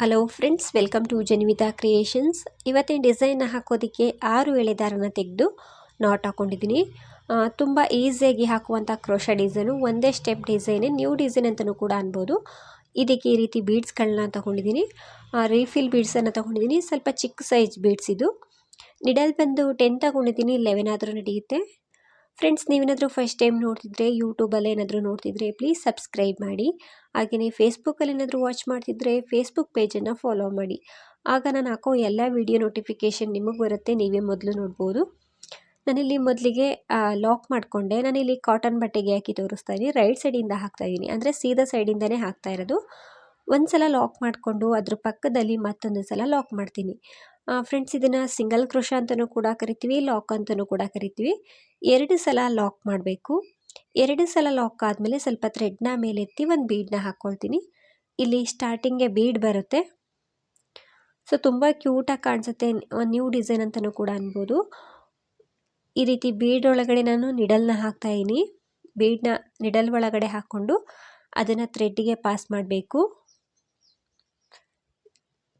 Hello friends welcome to Janivita creations ಇವತ್ತಿನ ಡಿಸೈನ್ನ ಹಾಕೋದಕ್ಕೆ ಆರು ಎಳೆದಾರನ ತೆಗೆದು ನಾಟ್ ಹಾಕ್ಕೊಂಡಿದ್ದೀನಿ ತುಂಬ ಈಸಿಯಾಗಿ ಹಾಕುವಂಥ ಕ್ರೋಶ ಡಿಸೈನು ಒಂದೇ ಸ್ಟೆಪ್ ಡಿಸೈನೇ ನ್ಯೂ ಡಿಸೈನ್ ಅಂತಲೂ ಕೂಡ ಅನ್ಬೋದು. ಇದಕ್ಕೆ ಈ ರೀತಿ ಬೀಡ್ಸ್ಗಳನ್ನ ತೊಗೊಂಡಿದ್ದೀನಿ. ರೀಫಿಲ್ ಬೀಡ್ಸನ್ನು ತೊಗೊಂಡಿದ್ದೀನಿ. ಸ್ವಲ್ಪ ಚಿಕ್ಕ ಸೈಜ್ ಬೀಡ್ಸ್ ಇದು. ನಿಡಲ್ ಬಂದು ಟೆನ್ ತಗೊಂಡಿದ್ದೀನಿ. ಲೆವೆನ್ ಆದರೂ ನಡೆಯುತ್ತೆ. ಫ್ರೆಂಡ್ಸ್ ನೀವೇನಾದರೂ ಫಸ್ಟ್ ಟೈಮ್ ನೋಡ್ತಿದ್ರೆ ಯೂಟ್ಯೂಬಲ್ಲಿ ಏನಾದರೂ ನೋಡ್ತಿದ್ರೆ ಪ್ಲೀಸ್ ಸಬ್ಸ್ಕ್ರೈಬ್ ಮಾಡಿ. ಹಾಗೆಯೇ ಫೇಸ್ಬುಕ್ಕಲ್ಲಿ ಏನಾದರೂ ವಾಚ್ ಮಾಡ್ತಿದ್ರೆ ಫೇಸ್ಬುಕ್ ಪೇಜನ್ನು ಫಾಲೋ ಮಾಡಿ. ಆಗ ನಾನು ಹಾಕೋ ಎಲ್ಲ ವಿಡಿಯೋ ನೋಟಿಫಿಕೇಷನ್ ನಿಮಗೆ ಬರುತ್ತೆ, ನೀವೇ ಮೊದಲು ನೋಡ್ಬೋದು. ನಾನಿಲ್ಲಿ ಮೊದಲಿಗೆ ಲಾಕ್ ಮಾಡಿಕೊಂಡೆ. ನಾನಿಲ್ಲಿ ಕಾಟನ್ ಬಟ್ಟೆಗೆ ಹಾಕಿ ತೋರಿಸ್ತಾ ಇದ್ದೀನಿ. ರೈಟ್ ಸೈಡಿಂದ ಹಾಕ್ತಾ ಇದ್ದೀನಿ. ಅಂದರೆ ಸೀದಾ ಸೈಡಿಂದನೇ ಹಾಕ್ತಾ ಇರೋದು. ಒಂದು ಸಲ ಲಾಕ್ ಮಾಡಿಕೊಂಡು, ಅದ್ರ ಪಕ್ಕದಲ್ಲಿ ಮತ್ತೊಂದು ಸಲ ಲಾಕ್ ಮಾಡ್ತೀನಿ. ಫ್ರೆಂಡ್ಸ್ ಇದನ್ನು ಸಿಂಗಲ್ ಕ್ರೋಶ ಅಂತಲೂ ಕೂಡ ಕರಿತೀವಿ ಲಾಕ್ ಅಂತಲೂ ಕೂಡ ಕರಿತೀವಿ. ಎರಡು ಸಲ ಲಾಕ್ ಮಾಡಬೇಕು. ಎರಡು ಸಲ ಲಾಕ್ ಆದಮೇಲೆ ಸ್ವಲ್ಪ ಥ್ರೆಡ್ನ ಮೇಲೆತ್ತಿ ಒಂದು ಬೀಡನ್ನ ಹಾಕ್ಕೊಳ್ತೀನಿ ಇಲ್ಲಿ ಸ್ಟಾರ್ಟಿಂಗ್ಗೆ ಬೀಡ್ ಬರುತ್ತೆ. ಸೊ ತುಂಬ ಕ್ಯೂಟಾಗಿ ಕಾಣಿಸುತ್ತೆ ಒಂದು ನ್ಯೂ ಡಿಸೈನ್ ಅಂತಲೂ ಕೂಡ ಅನ್ಬೋದು. ಈ ರೀತಿ ಬೀಡ್ ಒಳಗಡೆ ನಾನು ನಿಡಲ್ನ ಹಾಕ್ತಾಯಿದ್ದೀನಿ ಬೀಡನ್ನ ನಿಡಲ್ ಒಳಗಡೆ ಹಾಕ್ಕೊಂಡು ಅದನ್ನು ಥ್ರೆಡ್ಡಿಗೆ ಪಾಸ್ ಮಾಡಬೇಕು.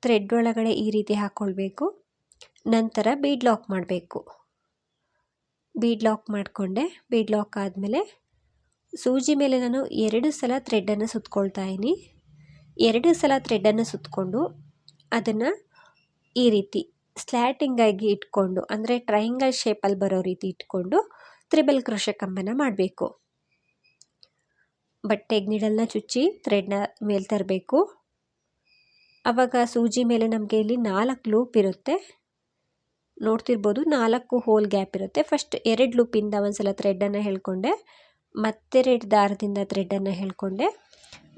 ಥ್ರೆಡ್ ಒಳಗಡೆ ಈ ರೀತಿ ಹಾಕ್ಕೊಳ್ಬೇಕು ನಂತರ ಬೀಡ್ ಲಾಕ್ ಮಾಡಬೇಕು. ಬೀಡ್ ಲಾಕ್ ಮಾಡಿಕೊಂಡೆ. ಬೀಡ್ ಲಾಕ್ ಆದಮೇಲೆ ಸೂಜಿ ಮೇಲೆ ನಾನು ಎರಡು ಸಲ ಥ್ರೆಡ್ಡನ್ನು ಸುತ್ಕೊಳ್ತಾ ಇದ್ದೀನಿ. ಎರಡು ಸಲ ಥ್ರೆಡ್ಡನ್ನು ಸುತ್ತಕೊಂಡು ಅದನ್ನು ಈ ರೀತಿ ಸ್ಲ್ಯಾಟಿಂಗಾಗಿ ಇಟ್ಕೊಂಡು, ಅಂದರೆ ಟ್ರಯಾಂಗಲ್ ಶೇಪಲ್ಲಿ ಬರೋ ರೀತಿ ಇಟ್ಕೊಂಡು ತ್ರಿಬಲ್ ಕೃಷಿ ಕಂಬನ ಮಾಡಬೇಕು. ಬಟ್ಟೆಗೆ ನೀಡಲ್ನ ಚುಚ್ಚಿ ಥ್ರೆಡ್ನ ಮೇಲೆ ತರಬೇಕು. ಆವಾಗ ಸೂಜಿ ಮೇಲೆ ನಮಗೆ ಇಲ್ಲಿ ನಾಲ್ಕು ಲೂಪ್ ಇರುತ್ತೆ. ನೋಡ್ತಿರ್ಬೋದು ನಾಲ್ಕು ಹೋಲ್ ಗ್ಯಾಪ್ ಇರುತ್ತೆ. ಫಸ್ಟ್ ಎರಡು ಲೂಪಿಂದ ಒಂದು ಸಲ ಥ್ರೆಡ್ಡನ್ನು ಹೇಳ್ಕೊಂಡೆ. ಮತ್ತೆರಡು ದಾರದಿಂದ ಥ್ರೆಡ್ಡನ್ನು ಹೇಳ್ಕೊಂಡೆ.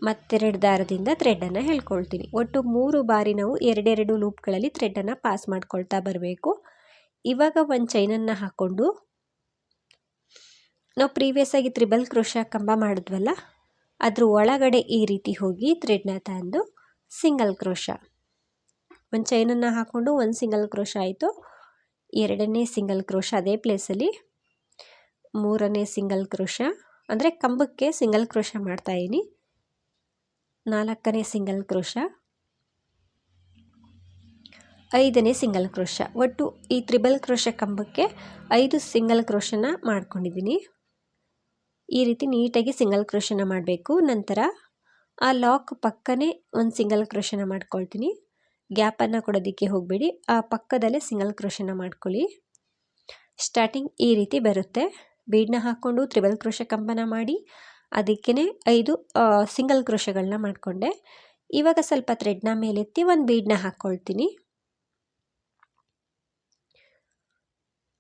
ಮತ್ತೆರಡು ದಾರದಿಂದ ಥ್ರೆಡ್ಡನ್ನು ಹೇಳ್ಕೊಳ್ತೀನಿ. ಒಟ್ಟು ಮೂರು ಬಾರಿ ನಾವು ಎರಡೆರಡು ಲೂಪ್ಗಳಲ್ಲಿ ಥ್ರೆಡ್ಡನ್ನು ಪಾಸ್ ಮಾಡ್ಕೊಳ್ತಾ ಬರಬೇಕು. ಇವಾಗ ಒಂದು ಚೈನನ್ನು ಹಾಕ್ಕೊಂಡು ನಾವು ಪ್ರೀವಿಯಸ್ ಆಗಿ ತ್ರಿಬಲ್ ಕ್ರೋಶ ಕಂಬ ಮಾಡಿದ್ವಲ್ಲ, ಅದ್ರ ಒಳಗಡೆ ಈ ರೀತಿ ಹೋಗಿ ಥ್ರೆಡ್ನ ತಂದು ಸಿಂಗಲ್ ಕ್ರೋಶ. ಒಂದು ಚೈನನ್ನು ಹಾಕ್ಕೊಂಡು ಒಂದು ಸಿಂಗಲ್ ಕ್ರೋಶ ಆಯಿತು. ಎರಡನೇ ಸಿಂಗಲ್ ಕ್ರೋಶ ಅದೇ ಪ್ಲೇಸಲ್ಲಿ ಮೂರನೇ ಸಿಂಗಲ್ ಕ್ರೋಶ. ಅಂದರೆ ಕಂಬಕ್ಕೆ ಸಿಂಗಲ್ ಕ್ರೋಶ ಮಾಡ್ತಾಯಿದ್ದೀನಿ ನಾಲ್ಕನೇ ಸಿಂಗಲ್ ಕ್ರೋಶ. ಐದನೇ ಸಿಂಗಲ್ ಕ್ರೋಶ. ಒಟ್ಟು ಈ ತ್ರಿಬಲ್ ಕ್ರೋಶ ಕಂಬಕ್ಕೆ ಐದು ಸಿಂಗಲ್ ಕ್ರೋಶನ ಮಾಡ್ಕೊಂಡಿದ್ದೀನಿ ಈ ರೀತಿ ನೀಟಾಗಿ ಸಿಂಗಲ್ ಕ್ರೋಶನ ಮಾಡಬೇಕು. ನಂತರ ಆ ಲಾಕ್ ಪಕ್ಕನೇ ಒಂದು ಸಿಂಗಲ್ ಕ್ರೋಶನ ಮಾಡ್ಕೊಳ್ತೀನಿ. ಗ್ಯಾಪನ್ನು ಕೊಡೋದಕ್ಕೆ ಹೋಗಬೇಡಿ. ಆ ಪಕ್ಕದಲ್ಲೇ ಸಿಂಗಲ್ ಕ್ರೋಶನ ಮಾಡ್ಕೊಳ್ಳಿ. ಸ್ಟಾರ್ಟಿಂಗ್ ಈ ರೀತಿ ಬರುತ್ತೆ. ಬೀಡನ್ನ ಹಾಕ್ಕೊಂಡು ತ್ರಿಬಲ್ ಕ್ರೋಶ ಕಂಬನ ಮಾಡಿ ಅದಕ್ಕೇ ಐದು ಸಿಂಗಲ್ ಕ್ರೋಶಗಳನ್ನ ಮಾಡಿಕೊಂಡೆ. ಇವಾಗ ಸ್ವಲ್ಪ ಥ್ರೆಡ್ನ ಮೇಲೆತ್ತಿ ಒಂದು ಬೀಡನ್ನ ಹಾಕ್ಕೊಳ್ತೀನಿ.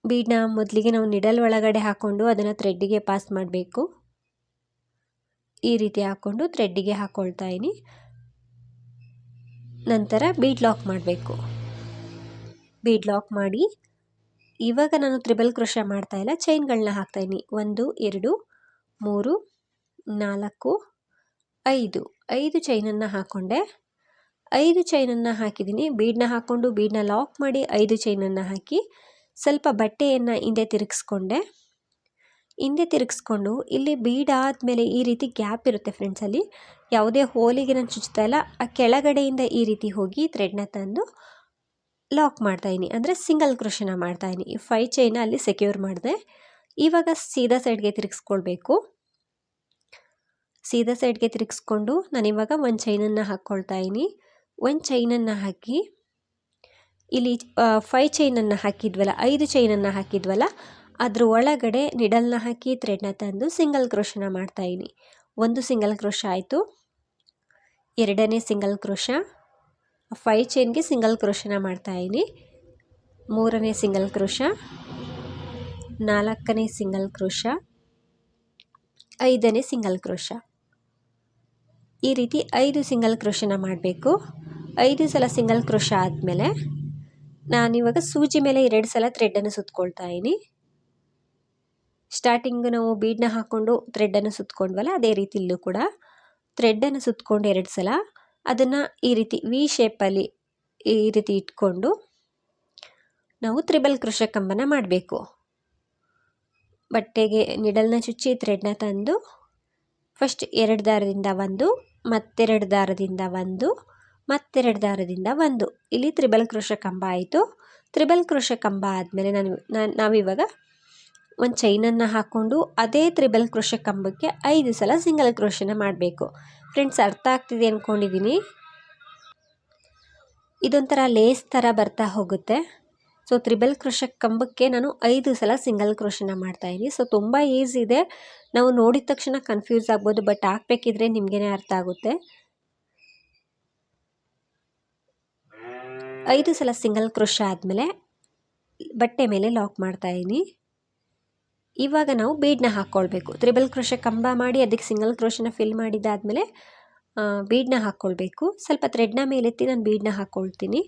ಬೀಡನ್ನ ಮೊದಲಿಗೆ ನಾವು ನಿಡಲ್ ಒಳಗಡೆ ಹಾಕ್ಕೊಂಡು ಅದನ್ನು ಥ್ರೆಡ್ಡಿಗೆ ಪಾಸ್ ಮಾಡಬೇಕು. ಈ ರೀತಿ ಹಾಕ್ಕೊಂಡು ಥ್ರೆಡ್ಡಿಗೆ ಹಾಕ್ಕೊಳ್ತಾ ಇದ್ದೀನಿ ನಂತರ ಬೀಡ್ ಲಾಕ್ ಮಾಡಬೇಕು. ಬೀಡ್ ಲಾಕ್ ಮಾಡಿ, ಇವಾಗ ನಾನು ತ್ರಿಬಲ್ ಕ್ರೋಶ ಮಾಡ್ತಾ ಇಲ್ಲ ಚೈನ್ಗಳನ್ನ ಹಾಕ್ತಾಯಿದ್ದೀನಿ ಒಂದು, ಎರಡು, ಮೂರು, ನಾಲ್ಕು, ಐದು. ಐದು ಚೈನನ್ನು ಹಾಕ್ಕೊಂಡೆ ಐದು ಚೈನನ್ನು ಹಾಕಿದ್ದೀನಿ ಬೀಡನ್ನ ಹಾಕ್ಕೊಂಡು ಬೀಡನ್ನ ಲಾಕ್ ಮಾಡಿ ಐದು ಚೈನನ್ನು ಹಾಕಿ ಸ್ವಲ್ಪ ಬಟ್ಟೆಯನ್ನು ಹಿಂದೆ ತಿರುಗಿಸ್ಕೊಂಡೆ. ಹಿಂದೆ ತಿರುಗಿಸ್ಕೊಂಡು, ಇಲ್ಲಿ ಬೀಡ್ ಆದಮೇಲೆ ಈ ರೀತಿ ಗ್ಯಾಪ್ ಇರುತ್ತೆ ಫ್ರೆಂಡ್ಸಲ್ಲಿ ಯಾವುದೇ ಹೋಲಿಗೆ ನಾನು ಚುಚ್ತಾ ಇಲ್ಲ. ಆ ಕೆಳಗಡೆಯಿಂದ ಈ ರೀತಿ ಹೋಗಿ ಥ್ರೆಡ್ನ ತಂದು ಲಾಕ್ ಮಾಡ್ತಾ ಮಾಡ್ತಾಯಿನಿ ಅಂದರೆ ಸಿಂಗಲ್ ಕ್ರೋಶನ ಮಾಡ್ತಾಯಿನಿ ಈ ಫೈ ಚೈನ ಅಲ್ಲಿ ಸೆಕ್ಯೂರ್ ಮಾಡಿದೆ. ಇವಾಗ ಸೀದಾ ಸೈಡ್ಗೆ ತಿರುಗಿಸ್ಕೊಳ್ಬೇಕು. ಸೀದಾ ಸೈಡ್ಗೆ ತಿರುಗಿಸ್ಕೊಂಡು ನಾನಿವಾಗ ಒಂದು ಚೈನನ್ನು ಹಾಕ್ಕೊಳ್ತಾ ಇದ್ದೀನಿ. ಒಂದು ಚೈನನ್ನು ಹಾಕಿ, ಇಲ್ಲಿ ಫೈ ಚೈನನ್ನು ಹಾಕಿದ್ವಲ್ಲ, ಐದು ಚೈನನ್ನು ಹಾಕಿದ್ವಲ್ಲ ಅದ್ರ ಒಳಗಡೆ ನಿಡಲ್ನ ಹಾಕಿ ಥ್ರೆಡ್ನ ತಂದು ಸಿಂಗಲ್ ಕ್ರೋಶನ ಮಾಡ್ತಾಯಿದ್ದೀನಿ ಒಂದು ಸಿಂಗಲ್ ಕ್ರೋಶ ಆಯಿತು. ಎರಡನೇ ಸಿಂಗಲ್ ಕ್ರೋಶ ಫೈ ಚೈನ್ಗೆ ಸಿಂಗಲ್ ಕ್ರೋಶನ ಮಾಡ್ತಾಯಿದ್ದೀನಿ ಮೂರನೇ ಸಿಂಗಲ್ ಕ್ರೋಶ ನಾಲ್ಕನೇ ಸಿಂಗಲ್ ಕ್ರೋಶ ಐದನೇ ಸಿಂಗಲ್ ಕ್ರೋಶ ಈ ರೀತಿ ಐದು ಸಿಂಗಲ್ ಕ್ರೋಶನ ಮಾಡಬೇಕು. ಐದು ಸಲ ಸಿಂಗಲ್ ಕ್ರೋಶ ಆದಮೇಲೆ ನಾನಿವಾಗ ಸೂಜಿ ಮೇಲೆ ಎರಡು ಸಲ ಥ್ರೆಡ್ಡನ್ನು ಸುತ್ಕೊಳ್ತಾ ಇದ್ದೀನಿ ಸ್ಟಾರ್ಟಿಂಗ್ ನಾವು ಬೀಡನ್ನ ಹಾಕ್ಕೊಂಡು ಥ್ರೆಡ್ಡನ್ನು ಸುತ್ಕೊಂಡ್ವಲ್ಲ, ಅದೇ ರೀತಿ ಇಲ್ಲೂ ಕೂಡ ಥ್ರೆಡ್ಡನ್ನು ಸುತ್ಕೊಂಡು ಎರಡು ಸಲ ಅದನ್ನು ಈ ರೀತಿ ವಿ ಶೇಪಲ್ಲಿ ಈ ರೀತಿ ಇಟ್ಕೊಂಡು ನಾವು ತ್ರಿಬಲ್ ಕೃಷ ಕಂಬನ ಮಾಡಬೇಕು. ಬಟ್ಟೆಗೆ ನಿಡಲ್ನ ಚುಚ್ಚಿ ಥ್ರೆಡ್ನ ತಂದು ಫಸ್ಟ್ ಎರಡು ದಾರದಿಂದ ಒಂದು, ಮತ್ತೆರಡು ದಾರದಿಂದ ಒಂದು, ಮತ್ತೆರಡು ದಾರದಿಂದ ಒಂದು. ಇಲ್ಲಿ ತ್ರಿಬಲ್ ಕೃಷ ಕಂಬ ಆಯಿತು. ತ್ರಿಬಲ್ ಕೃಷ ಕಂಬ ಆದಮೇಲೆ ನಾನು ನಾನು ನಾವಿವಾಗ ಒಂದು ಚೈನನ್ನು ಹಾಕ್ಕೊಂಡು ಅದೇ ತ್ರಿಬಲ್ ಕ್ರೋಶ ಕಂಬಕ್ಕೆ ಐದು ಸಲ ಸಿಂಗಲ್ ಕ್ರೋಶನ ಮಾಡಬೇಕು. ಫ್ರೆಂಡ್ಸ್ ಅರ್ಥ ಆಗ್ತಿದೆ ಅಂದ್ಕೊಂಡಿದ್ದೀನಿ ಇದೊಂಥರ ಲೇಸ್ ಥರ ಬರ್ತಾ ಹೋಗುತ್ತೆ. ಸೊ ತ್ರಿಬಲ್ ಕ್ರೋಶ ಕಂಬಕ್ಕೆ ನಾನು ಐದು ಸಲ ಸಿಂಗಲ್ ಕ್ರೋಶನ ಮಾಡ್ತಾಯಿದ್ದೀನಿ ಸೊ ತುಂಬ ಈಸಿ ಇದೆ. ನಾವು ನೋಡಿದ ತಕ್ಷಣ ಕನ್ಫ್ಯೂಸ್ ಆಗ್ಬೋದು ಬಟ್ ಹಾಕ್ಬೇಕಿದ್ರೆ ನಿಮಗೇ ಅರ್ಥ ಆಗುತ್ತೆ. ಐದು ಸಲ ಸಿಂಗಲ್ ಕ್ರೋಶ ಆದಮೇಲೆ ಬಟ್ಟೆ ಮೇಲೆ ಲಾಕ್ ಮಾಡ್ತಾಯಿದ್ದೀನಿ ಇವಾಗ ನಾವು ಬೀಡ್ನ ಹಾಕ್ಕೊಳ್ಬೇಕು. ತ್ರಿಬಲ್ ಕ್ರೋಶ ಕಂಬ ಮಾಡಿ ಅದಕ್ಕೆ ಸಿಂಗಲ್ ಕ್ರೋಶನ ಫಿಲ್ ಮಾಡಿದ್ದಾದಮೇಲೆ ಬೀಡನ್ನ ಹಾಕ್ಕೊಳ್ಬೇಕು. ಸ್ವಲ್ಪ ಥ್ರೆಡ್ನ ಮೇಲೆತ್ತಿ ನಾನು ಬೀಡನ್ನ ಹಾಕ್ಕೊಳ್ತೀನಿ.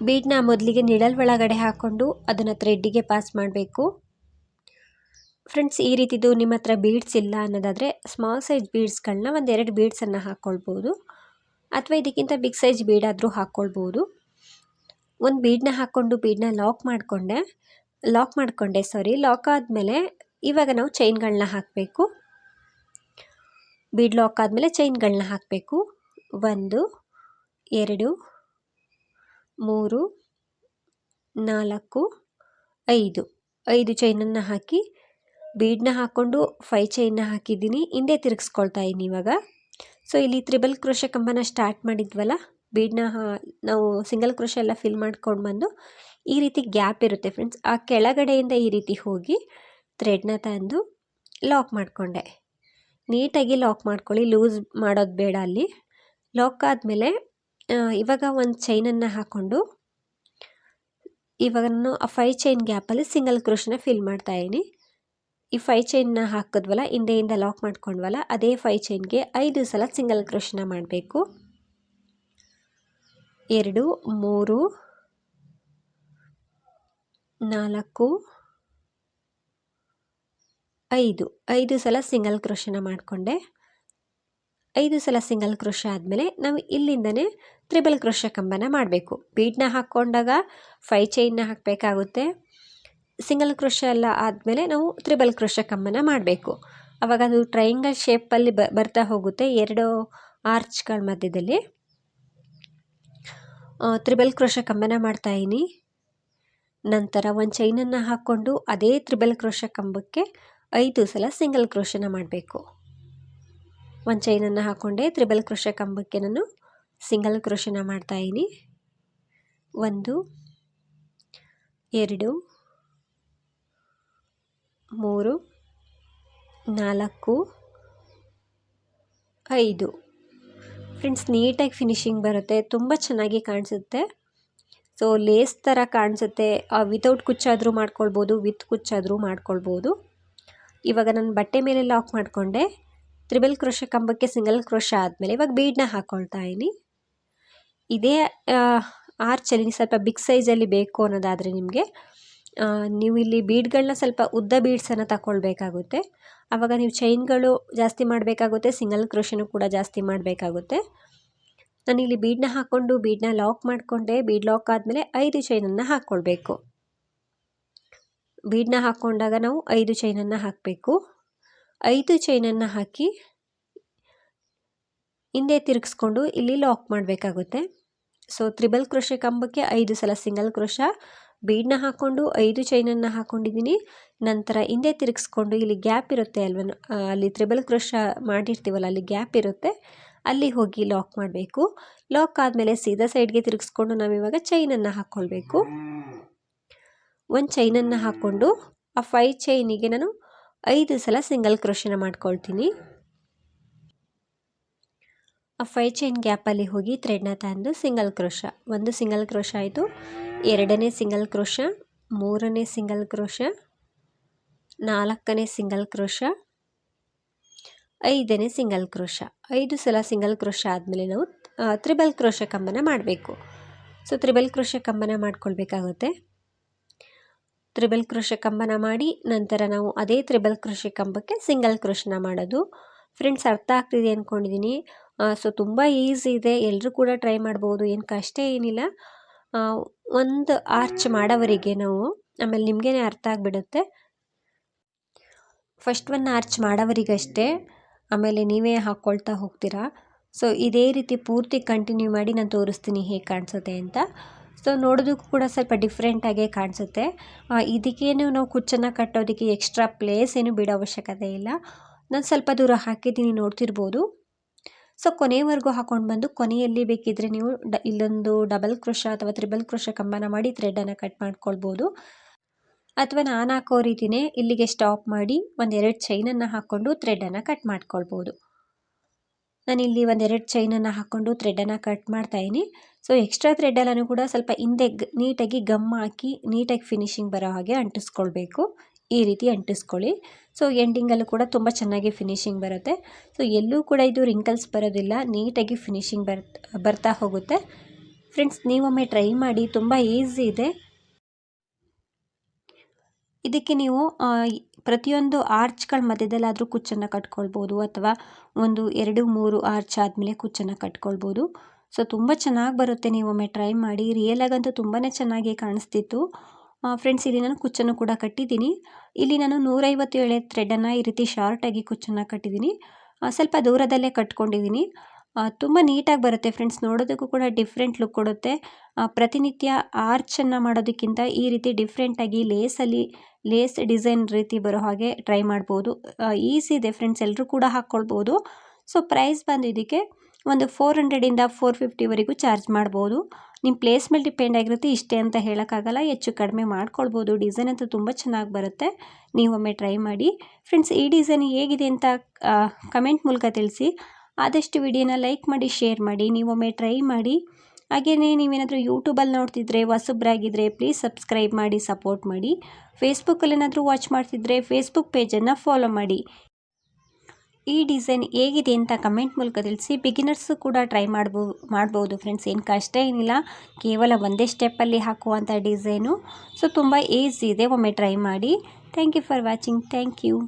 ಬೀಡನ್ನ ಮೊದಲಿಗೆ ನಿಳಲ್ ಒಳಗಡೆ ಹಾಕ್ಕೊಂಡು ಅದನ್ನು ಥ್ರೆಡ್ಡಿಗೆ ಪಾಸ್ ಮಾಡಬೇಕು. ಫ್ರೆಂಡ್ಸ್ ಈ ರೀತಿದು ನಿಮ್ಮ ಹತ್ರ ಬೀಡ್ಸ್ ಇಲ್ಲ ಅನ್ನೋದಾದರೆ ಸ್ಮಾಲ್ ಸೈಜ್ ಬೀಡ್ಸ್ಗಳನ್ನ ಒಂದೆರಡು ಬೀಡ್ಸನ್ನು ಹಾಕ್ಕೊಳ್ಬೋದು. ಅಥವಾ ಇದಕ್ಕಿಂತ ಬಿಗ್ ಸೈಜ್ ಬೀಡಾದರೂ ಹಾಕ್ಕೊಳ್ಬೋದು. ಒಂದು ಬೀಡನ್ನ ಹಾಕ್ಕೊಂಡು ಬೀಡನ್ನ ಲಾಕ್ ಮಾಡಿಕೊಂಡೆ. ಲಾಕ್ ಮಾಡಿಕೊಂಡೆ ಸಾರಿ ಲಾಕ್ ಆದಮೇಲೆ ಇವಾಗ ನಾವು ಚೈನ್ಗಳನ್ನ ಹಾಕಬೇಕು. ಬೀಡ್ ಲಾಕ್ ಆದಮೇಲೆ ಚೈನ್ಗಳನ್ನ ಹಾಕಬೇಕು. ಒಂದು, ಎರಡು, ಮೂರು, ನಾಲ್ಕು, ಐದು. ಐದು ಚೈನನ್ನು ಹಾಕಿ ಬೀಡನ್ನ ಹಾಕ್ಕೊಂಡು ಫೈ ಚೈನ್ನ ಹಾಕಿದ್ದೀನಿ. ಹಿಂದೆ ತಿರುಗಿಸ್ಕೊಳ್ತಾ ಇದ್ದೀನಿ ಇವಾಗ. ಸೊ ಇಲ್ಲಿ ತ್ರಿಬಲ್ ಕ್ರೋಶ ಕಂಬನ ಸ್ಟಾರ್ಟ್ ಮಾಡಿದ್ವಲ್ಲ? ಬೀಡನ್ನ ನಾವು ಸಿಂಗಲ್ ಕ್ರೋಶ ಎಲ್ಲ ಫಿಲ್ ಮಾಡ್ಕೊಂಡು ಬಂದು ಈ ರೀತಿ ಗ್ಯಾಪ್ ಇರುತ್ತೆ ಫ್ರೆಂಡ್ಸ್. ಆ ಕೆಳಗಡೆಯಿಂದ ಈ ರೀತಿ ಹೋಗಿ ಥ್ರೆಡ್ನ ತಂದು ಲಾಕ್ ಮಾಡಿಕೊಂಡೆ. ನೀಟಾಗಿ ಲಾಕ್ ಮಾಡ್ಕೊಳ್ಳಿ. ಲೂಸ್ ಮಾಡೋದು ಬೇಡ ಅಲ್ಲಿ. ಲಾಕ್ ಆದಮೇಲೆ ಇವಾಗ ಒಂದು ಚೈನನ್ನು ಹಾಕ್ಕೊಂಡು ಇವಾಗ ನಾನು ಆ ಫೈ ಚೈನ್ ಗ್ಯಾಪಲ್ಲಿ ಸಿಂಗಲ್ ಕ್ರೋಶನ ಫಿಲ್ ಮಾಡ್ತಾ ಇದ್ದೀನಿ. ಈ ಫೈ ಚೈನ್ನ ಹಾಕಿದ್ವಲ್ಲ, ಹಿಂದೆಯಿಂದ ಲಾಕ್ ಮಾಡ್ಕೊಂಡ್ವಲ್ಲ, ಅದೇ ಫೈ ಚೈನ್ಗೆ ಐದು ಸಲ ಸಿಂಗಲ್ ಕ್ರೋಶನ ಮಾಡಬೇಕು. ಎರಡು, ಮೂರು ನಾಲ್ಕು, ಐದು. ಐದು ಸಲ ಸಿಂಗಲ್ ಕ್ರೋಶನ ಮಾಡಿಕೊಂಡೆ. ಐದು ಸಲ ಸಿಂಗಲ್ ಕ್ರೋಶ ಆದಮೇಲೆ ನಾವು ಇಲ್ಲಿಂದನೇ ತ್ರಿಬಲ್ ಕ್ರೋಶ ಕಂಬನ ಮಾಡಬೇಕು. ಬೀಡನ್ನ ಹಾಕ್ಕೊಂಡಾಗ ಫೈ ಚೈನ್ನ ಹಾಕಬೇಕಾಗುತ್ತೆ. ಸಿಂಗಲ್ ಕ್ರೋಶ ಎಲ್ಲ ಆದಮೇಲೆ ನಾವು ತ್ರಿಬಲ್ ಕ್ರೋಶ ಕಂಬನ ಮಾಡಬೇಕು. ಆವಾಗ ಅದು ಟ್ರೈಂಗಲ್ ಶೇಪಲ್ಲಿ ಬ, ಬರ್ತಾ ಹೋಗುತ್ತೆ ಎರಡು ಆರ್ಚ್ಗಳ ಮಧ್ಯದಲ್ಲಿ. ತ್ರಿಬಲ್ ಕ್ರೋಶ ಕಂಬನ ಮಾಡ್ತಾಯಿನಿ ನಂತರ ಒಂದು ಚೈನನ್ನು ಹಾಕ್ಕೊಂಡು ಅದೇ ತ್ರಿಬಲ್ ಕ್ರೋಶ ಕಂಬಕ್ಕೆ ಐದು ಸಲ ಸಿಂಗಲ್ ಕ್ರೋಶನ ಮಾಡಬೇಕು. ಒಂದು ಚೈನನ್ನು ಹಾಕ್ಕೊಂಡೆ ತ್ರಿಬಲ್ ಕ್ರೋಶ ಕಂಬಕ್ಕೆ ನಾನು ಸಿಂಗಲ್ ಕ್ರೋಶನ ಮಾಡ್ತಾಯಿದ್ದೀನಿ ಒಂದು, ಎರಡು, ಮೂರು, ನಾಲ್ಕು, ಐದು. ಫ್ರೆಂಡ್ಸ್ ನೀಟಾಗಿ ಫಿನಿಶಿಂಗ್ ಬರುತ್ತೆ, ತುಂಬ ಚೆನ್ನಾಗಿ ಕಾಣಿಸುತ್ತೆ. ಸೊ ಲೇಸ್ ಥರ ಕಾಣಿಸುತ್ತೆ. ವಿತೌಟ್ ಕುಚ್ಚಾದರೂ ಮಾಡ್ಕೊಳ್ಬೋದು ವಿತ್ ಕುಚ್ಚಾದರೂ ಮಾಡ್ಕೊಳ್ಬೋದು. ಇವಾಗ ನಾನು ಬಟ್ಟೆ ಮೇಲೆ ಲಾಕ್ ಮಾಡಿಕೊಂಡೆ. ತ್ರಿಬಲ್ ಕ್ರೋಶ ಕಂಬಕ್ಕೆ ಸಿಂಗಲ್ ಕ್ರೋಶ ಆದಮೇಲೆ ಇವಾಗ ಬೀಡನ್ನ ಹಾಕ್ಕೊಳ್ತಾ ಇದ್ದೀನಿ. ಇದೇ ಆರ್ಚಲ್ಲಿ ಸ್ವಲ್ಪ ಬಿಗ್ ಸೈಜಲ್ಲಿ ಬೇಕು ಅನ್ನೋದಾದರೆ ನಿಮಗೆ ನೀವು ಇಲ್ಲಿ ಬೀಡ್ಗಳನ್ನ ಸ್ವಲ್ಪ ಉದ್ದ ಬೀಡ್ಸನ್ನು ತಗೊಳ್ಬೇಕಾಗುತ್ತೆ ಆವಾಗ ನೀವು ಚೈನ್ಗಳು ಜಾಸ್ತಿ ಮಾಡಬೇಕಾಗುತ್ತೆ ಸಿಂಗಲ್ ಕ್ರೋಶನೂ ಕೂಡ ಜಾಸ್ತಿ ಮಾಡಬೇಕಾಗುತ್ತೆ. ನಾನಿಲ್ಲಿ ಬೀಡನ್ನ ಹಾಕ್ಕೊಂಡು ಬೀಡ್ನ ಲಾಕ್ ಮಾಡಿಕೊಂಡೆ, ಬೀಡ್ ಲಾಕ್ ಆದಮೇಲೆ ಐದು ಚೈನನ್ನು ಹಾಕ್ಕೊಳ್ಬೇಕು. ಬೀಡನ್ನ ಹಾಕ್ಕೊಂಡಾಗ ನಾವು ಐದು ಚೈನನ್ನು ಹಾಕಬೇಕು. ಐದು ಚೈನನ್ನು ಹಾಕಿ ಹಿಂದೆ ತಿರುಗಿಸ್ಕೊಂಡು ಇಲ್ಲಿ ಲಾಕ್ ಮಾಡಬೇಕಾಗುತ್ತೆ. ಸೊ ತ್ರಿಬಲ್ ಕ್ರೋಶೆ ಕಂಬಕ್ಕೆ ಐದು ಸಲ ಸಿಂಗಲ್ ಕ್ರೋಶ, ಬೀಡ್ನ ಹಾಕ್ಕೊಂಡು ಐದು ಚೈನನ್ನು ಹಾಕ್ಕೊಂಡಿದ್ದೀನಿ. ನಂತರ ಹಿಂದೆ ತಿರುಗಿಸ್ಕೊಂಡು ಇಲ್ಲಿ ಗ್ಯಾಪ್ ಇರುತ್ತೆ ಅಲ್ವ, ಅಲ್ಲಿ ತ್ರಿಬಲ್ ಕ್ರೋಶ ಮಾಡಿರ್ತೀವಲ್ಲ, ಅಲ್ಲಿ ಗ್ಯಾಪ್ ಇರುತ್ತೆ. ಅಲ್ಲಿ ಹೋಗಿ ಲಾಕ್ ಮಾಡಬೇಕು. ಲಾಕ್ ಆದಮೇಲೆ ಸೀದಾ ಸೈಡ್ಗೆ ತಿರುಗಿಸ್ಕೊಂಡು ನಾವಿವಾಗ ಚೈನನ್ನು ಹಾಕ್ಕೊಳ್ಬೇಕು ಒಂದು ಚೈನನ್ನು ಹಾಕ್ಕೊಂಡು ಆ ಫೈ ಚೈನಿಗೆ ನಾನು ಐದು ಸಲ ಸಿಂಗಲ್ ಕ್ರೋಶನ ಮಾಡ್ಕೊಳ್ತೀನಿ. ಆ ಫೈ ಚೈನ್ ಗ್ಯಾಪಲ್ಲಿ ಹೋಗಿ ಥ್ರೆಡ್ನ ತಂದು ಸಿಂಗಲ್ ಕ್ರೋಶ ಒಂದು ಸಿಂಗಲ್ ಕ್ರೋಶ ಆಯಿತು. ಎರಡನೇ ಸಿಂಗಲ್ ಕ್ರೋಶ ಮೂರನೇ ಸಿಂಗಲ್ ಕ್ರೋಶ ನಾಲ್ಕನೇ ಸಿಂಗಲ್ ಕ್ರೋಶ ಐದನೇ ಸಿಂಗಲ್ ಕ್ರೋಶ. ಐದು ಸಲ ಸಿಂಗಲ್ ಕ್ರೋಶ ಆದಮೇಲೆ ನಾವು ತ್ರಿಬಲ್ ಕ್ರೋಶ ಕಂಬನ ಮಾಡಬೇಕು. ಸೊ ತ್ರಿಬಲ್ ಕ್ರೋಶ ಕಂಬನ ಮಾಡ್ಕೊಳ್ಬೇಕಾಗುತ್ತೆ. ತ್ರಿಬಲ್ ಕ್ರೋಶ ಕಂಬನ ಮಾಡಿ ನಂತರ ನಾವು ಅದೇ ತ್ರಿಬಲ್ ಕ್ರೋಶ ಕಂಬಕ್ಕೆ ಸಿಂಗಲ್ ಕ್ರೋಶನ ಮಾಡೋದು. ಫ್ರೆಂಡ್ಸ್ ಅರ್ಥ ಆಗ್ತಿದೆ ಅಂದ್ಕೊಂಡಿದ್ದೀನಿ ಸೊ ತುಂಬ ಈಸಿ ಇದೆ. ಎಲ್ಲರೂ ಕೂಡ ಟ್ರೈ ಮಾಡ್ಬೋದು. ಏನು ಕಷ್ಟ ಏನಿಲ್ಲ. ಒಂದು ಆರ್ಚ್ ಮಾಡೋವರಿಗೆ ನಾವು, ಆಮೇಲೆ ನಿಮಗೇನೆ ಅರ್ಥ ಆಗಿಬಿಡುತ್ತೆ. ಫಸ್ಟ್ ಒನ್ ಆರ್ಚ್ ಮಾಡೋವರಿಗಷ್ಟೇ. ಆಮೇಲೆ ನೀವೇ ಹಾಕ್ಕೊಳ್ತಾ ಹೋಗ್ತೀರಾ? ಸೊ ಇದೇ ರೀತಿ ಪೂರ್ತಿ ಕಂಟಿನ್ಯೂ ಮಾಡಿ ನಾನು ತೋರಿಸ್ತೀನಿ ಹೇಗೆ ಕಾಣಿಸುತ್ತೆ ಅಂತ. ಸೊ ನೋಡೋದಕ್ಕೂ ಕೂಡ ಸ್ವಲ್ಪ ಡಿಫ್ರೆಂಟಾಗೇ ಕಾಣಿಸುತ್ತೆ. ಇದಕ್ಕೇನು ನಾವು ಕುಚ್ಚನ್ನು ಕಟ್ಟೋದಕ್ಕೆ ಎಕ್ಸ್ಟ್ರಾ ಪ್ಲೇಸ್ ಏನು ಬಿಡೋ ಅವಶ್ಯಕತೆ ಇಲ್ಲ. ನಾನು ಸ್ವಲ್ಪ ದೂರ ಹಾಕಿದ್ದೀನಿ, ನೋಡ್ತಿರ್ಬೋದು. ಸೊ ಕೊನೆಯವರೆಗೂ ಹಾಕೊಂಡು ಬಂದು ಕೊನೆಯಲ್ಲಿ ಬೇಕಿದ್ದರೆ ನೀವು ಇಲ್ಲೊಂದು ಡಬಲ್ ಕ್ರೋಶ ಅಥವಾ ತ್ರಿಬಲ್ ಕ್ರೋಶ ಕಂಬನ ಮಾಡಿ ಥ್ರೆಡನ್ನು ಕಟ್ ಮಾಡ್ಕೊಳ್ಬೋದು. ಅಥವಾ ನಾನು ಹಾಕೋ ರೀತಿಯೇ ಇಲ್ಲಿಗೆ ಸ್ಟಾಪ್ ಮಾಡಿ ಒಂದೆರಡು ಚೈನನ್ನು ಹಾಕ್ಕೊಂಡು ಥ್ರೆಡನ್ನು ಕಟ್ ಮಾಡ್ಕೊಳ್ಬೋದು. ನಾನಿಲ್ಲಿ ಒಂದೆರಡು ಚೈನನ್ನು ಹಾಕ್ಕೊಂಡು ಥ್ರೆಡನ್ನು ಕಟ್ ಮಾಡ್ತಾಯಿದ್ದೀನಿ ಸೊ ಎಕ್ಸ್ಟ್ರಾ ಥ್ರೆಡ್ಡಲ್ಲೂ ಕೂಡ ಸ್ವಲ್ಪ ಹಿಂದೆ ನೀಟಾಗಿ ಗಮ್ ಹಾಕಿ ನೀಟಾಗಿ ಫಿನಿಶಿಂಗ್ ಬರೋ ಹಾಗೆ ಅಂಟಿಸ್ಕೊಳ್ಬೇಕು. ಈ ರೀತಿ ಅಂಟಿಸ್ಕೊಳ್ಳಿ. ಸೊ ಎಂಡಿಂಗಲ್ಲೂ ಕೂಡ ತುಂಬ ಚೆನ್ನಾಗಿ ಫಿನಿಶಿಂಗ್ ಬರುತ್ತೆ. ಸೊ ಎಲ್ಲೂ ಕೂಡ ಇದು ರಿಂಕಲ್ಸ್ ಬರೋದಿಲ್ಲ. ನೀಟಾಗಿ ಫಿನಿಶಿಂಗ್ ಬರ್, ಬರ್ತಾ ಹೋಗುತ್ತೆ. ಫ್ರೆಂಡ್ಸ್ ನೀವೊಮ್ಮೆ ಟ್ರೈ ಮಾಡಿ ತುಂಬ ಈಸಿ ಇದೆ. ಇದಕ್ಕೆ ನೀವು ಪ್ರತಿಯೊಂದು ಆರ್ಚ್ಗಳ ಮಧ್ಯದಲ್ಲಾದರೂ ಕುಚ್ಚನ್ನು ಕಟ್ಕೊಳ್ಬೋದು ಅಥವಾ ಒಂದು ಎರಡು, ಮೂರು ಆರ್ಚ್ ಆದಮೇಲೆ ಕುಚ್ಚನ್ನು ಕಟ್ಕೊಳ್ಬೋದು. ಸೊ, ತುಂಬ ಚೆನ್ನಾಗಿ ಬರುತ್ತೆ ನೀವು ಒಮ್ಮೆ ಟ್ರೈ ಮಾಡಿ. ರಿಯಲಾಗಂತೂ ತುಂಬಾ ಚೆನ್ನಾಗಿ ಕಾಣಿಸ್ತಿತ್ತು. ಫ್ರೆಂಡ್ಸ್, ಇಲ್ಲಿ ನಾನು ಕುಚ್ಚನ್ನು ಕೂಡ ಕಟ್ಟಿದ್ದೀನಿ. ಇಲ್ಲಿ ನಾನು ನೂರೈವತ್ತು ಥ್ರೆಡನ್ನು ಈ ರೀತಿ ಶಾರ್ಟಾಗಿ ಕುಚ್ಚನ್ನು ಕಟ್ಟಿದ್ದೀನಿ. ಸ್ವಲ್ಪ ದೂರದಲ್ಲೇ ಕಟ್ಕೊಂಡಿದ್ದೀನಿ. ತುಂಬ ನೀಟಾಗಿ ಬರುತ್ತೆ ಫ್ರೆಂಡ್ಸ್ ನೋಡೋದಕ್ಕೂ ಕೂಡ ಡಿಫ್ರೆಂಟ್ ಲುಕ್ ಕೊಡುತ್ತೆ. ಪ್ರತಿನಿತ್ಯ ಆರ್ಚನ್ನು ಮಾಡೋದಕ್ಕಿಂತ ಈ ರೀತಿ ಡಿಫ್ರೆಂಟಾಗಿ ಲೇಸಲ್ಲಿ ಲೇಸ್ ಡಿಸೈನ್ ರೀತಿ ಬರೋ ಹಾಗೆ ಟ್ರೈ ಮಾಡ್ಬೋದು. ಈಸಿ ಇದೆ ಫ್ರೆಂಡ್ಸ್ ಎಲ್ಲರೂ ಕೂಡ ಹಾಕ್ಕೊಳ್ಬೋದು. ಸೊ ಪ್ರೈಸ್ ಬಂದು ಇದಕ್ಕೆ ಒಂದು ಫೋರ್ ಹಂಡ್ರೆಡಿಂದ ಫೋರ್ ಫಿಫ್ಟಿವರೆಗೂ ಚಾರ್ಜ್ ಮಾಡ್ಬೋದು. ನಿಮ್ಮ ಪ್ಲೇಸ್ ಮೇಲೆ ಡಿಪೆಂಡ್ ಆಗಿರುತ್ತೆ. ಇಷ್ಟೇ ಅಂತ ಹೇಳೋಕ್ಕಾಗಲ್ಲ. ಹೆಚ್ಚು ಕಡಿಮೆ ಮಾಡ್ಕೊಳ್ಬೋದು. ಡಿಸೈನ್ ಅಂತೂ ತುಂಬ ಚೆನ್ನಾಗಿ ಬರುತ್ತೆ. ನೀವೊಮ್ಮೆ ಟ್ರೈ ಮಾಡಿ. ಫ್ರೆಂಡ್ಸ್ ಈ ಡಿಸೈನ್ ಹೇಗಿದೆ ಅಂತ ಕಮೆಂಟ್ ಮೂಲಕ ತಿಳಿಸಿ. ಆದಷ್ಟು ವಿಡಿಯೋನ ಲೈಕ್ ಮಾಡಿ, ಶೇರ್ ಮಾಡಿ, ನೀವೊಮ್ಮೆ ಟ್ರೈ ಮಾಡಿ. ಹಾಗೆಯೇ ನೀವೇನಾದರೂ ಯೂಟ್ಯೂಬಲ್ಲಿ ನೋಡ್ತಿದ್ರೆ ಹೊಸಬ್ರಾಗಿದ್ದರೆ ಪ್ಲೀಸ್ ಸಬ್ಸ್ಕ್ರೈಬ್ ಮಾಡಿ ಸಪೋರ್ಟ್ ಮಾಡಿ. ಫೇಸ್ಬುಕ್ಕಲ್ಲಿ ಏನಾದರೂ ವಾಚ್ ಮಾಡ್ತಿದ್ರೆ ಫೇಸ್ಬುಕ್ ಪೇಜನ್ನು ಫಾಲೋ ಮಾಡಿ. ಈ ಡಿಸೈನ್ ಹೇಗಿದೆ ಅಂತ ಕಮೆಂಟ್ ಮೂಲಕ ತಿಳಿಸಿ. ಬಿಗಿನರ್ಸು ಕೂಡ ಟ್ರೈ ಮಾಡ್ಬೋ, ಮಾಡ್ಬೋದು ಫ್ರೆಂಡ್ಸ್ ಏನು ಕಷ್ಟ ಏನಿಲ್ಲ. ಕೇವಲ ಒಂದೇ ಸ್ಟೆಪ್ಪಲ್ಲಿ ಹಾಕುವಂಥ ಡಿಸೈನು ಸೊ ತುಂಬ ಈಸಿ ಇದೆ. ಒಮ್ಮೆ ಟ್ರೈ ಮಾಡಿ. Thank you for watching thank you